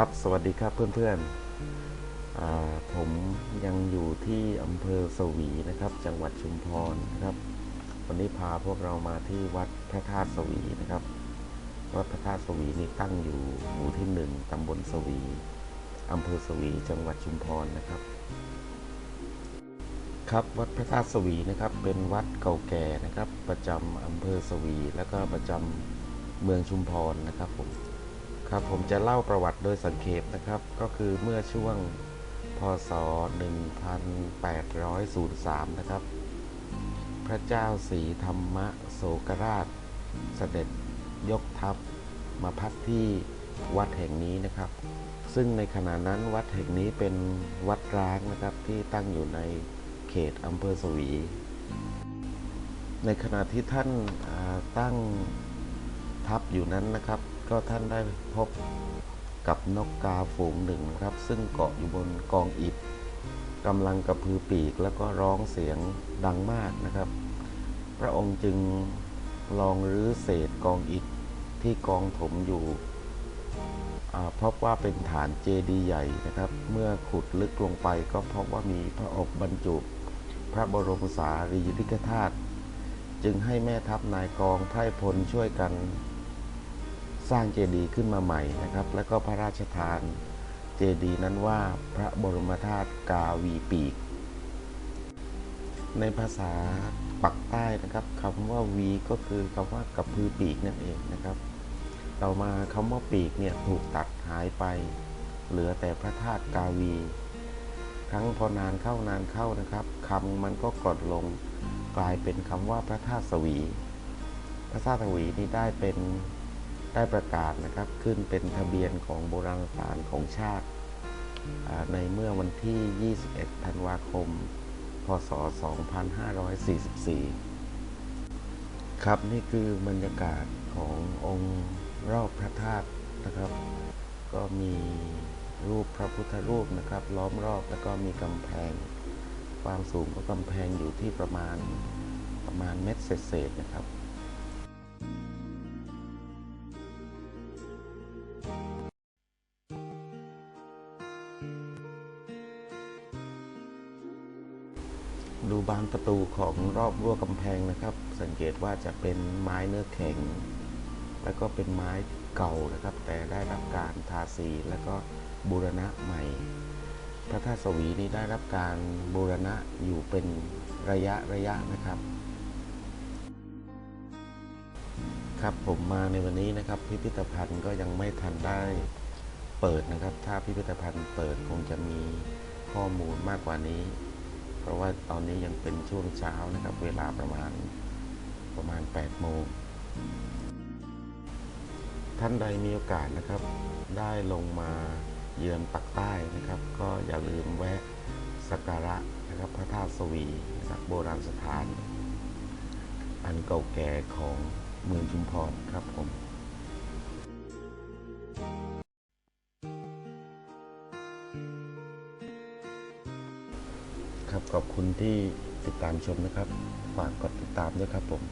ครับ สวัสดีครับเพื่อนๆอ่าผมยังอยู่ที่อำเภอสวีนะครับ จังหวัดชุมพรนะครับ วันนี้พาพวกเรามาที่วัดพระธาตุสวีนะครับ วัดพระธาตุสวีนี่ตั้งอยู่หมู่ที่หนึ่งตำบลสวีอำเภอสวีจังหวัดชุมพรนะครับ ครับวัดพระธาตุสวีนะครับ เป็นวัดเก่าแก่นะครับ ประจำอำเภอสวี แล้วก็ประจำเมืองชุมพรนะครับผม ครับผมจะเล่าประวัติโดยสังเขปนะครับ ก็คือเมื่อช่วงพศ 1803 นะครับ พระเจ้าศรีธรรมโศกราช เสด็จยกทัพมาพักที่วัดแห่งนี้นะครับ ซึ่งในขณะนั้นวัดแห่งนี้เป็นวัดร้างนะครับที่ตั้งอยู่ในเขตอำเภอสวี ในขณะที่ท่านตั้งทัพอยู่นั้นนะครับ ก็ท่านได้พบกับนกกาฝูงหนึ่งนะครับ ซึ่งเกาะอยู่บนกองอิฐกำลังกระพือปีกแล้วก็ร้องเสียงดังมากนะครับ พระองค์จึงลองรื้อเศษกองอิฐที่กองถมอยู่พบว่าเป็นฐานเจดีย์ใหญ่นะครับ เมื่อขุดลึกลงไปก็พบว่ามีพระอบบรรจุ พระบรมสารีริกธาตุจึงให้แม่ทัพนายกองไพร่พลช่วยกัน สร้างเจดีย์ขึ้นมาใหม่นะครับ แล้วก็พระราชทานเจดีย์นั้นว่าพระบรมธาตุกาวีปีก ในภาษาปักใต้นะครับคำว่าวีก็คือคำว่ากระพือปีกนั่นเองนะครับ ต่อมาคำว่าปีกเนี่ยถูกตัดหายไป เหลือแต่พระธาตุกาวี ครั้งพอนานเข้านานเข้านะครับคำมันก็กดลงกลายเป็นคำว่าพระธาตุสวี พระธาตุสวีนี่ได้เป็น ได้ประกาศนะครับขึ้นเป็นทะเบียนของโบราณสถานของชาติในเมื่อวันที่ 21 ธันวาคม พศ 2544 ครับนี่คือบรรยากาศขององค์รอบพระธาตุนะครับ ก็มีรูปพระพุทธรูปนะครับ ล้อมรอบแล้วก็มีกำแพง ความสูงของกำแพงอยู่ที่ประมาณประมาณเม็ดเศษๆนะครับ ดูบานประตูของรอบรั้วกำแพงนะครับ สังเกตว่าจะเป็นไม้เนื้อแข็ง แล้วก็เป็นไม้เก่านะครับ แต่ได้รับการทาสีแล้วก็บูรณะใหม่ พระธาตุสวีนี้ได้รับการบูรณะอยู่เป็นระยะระยะนะครับ ครับผมมาในวันนี้นะครับ พิพิธภัณฑ์ก็ยังไม่ทันได้เปิดนะครับ ถ้าพิพิธภัณฑ์เปิดคงจะมีข้อมูลมากกว่านี้ เพราะว่าตอนนี้ยังเป็นช่วงเช้านะครับ เวลาประมาณประมาณ 8 โมง ท่านใดมีโอกาสนะครับ ได้ลงมาเยือนปักใต้นะครับ ก็อย่าลืมแวะสักการะนะครับพระธาตุสวีนะครับโบราณสถาน อันเก่าแก่ของเมืองชุมพรครับผม ครับ ขอบคุณที่ติดตามชมนะครับ ฝากกดติดตามด้วยครับผม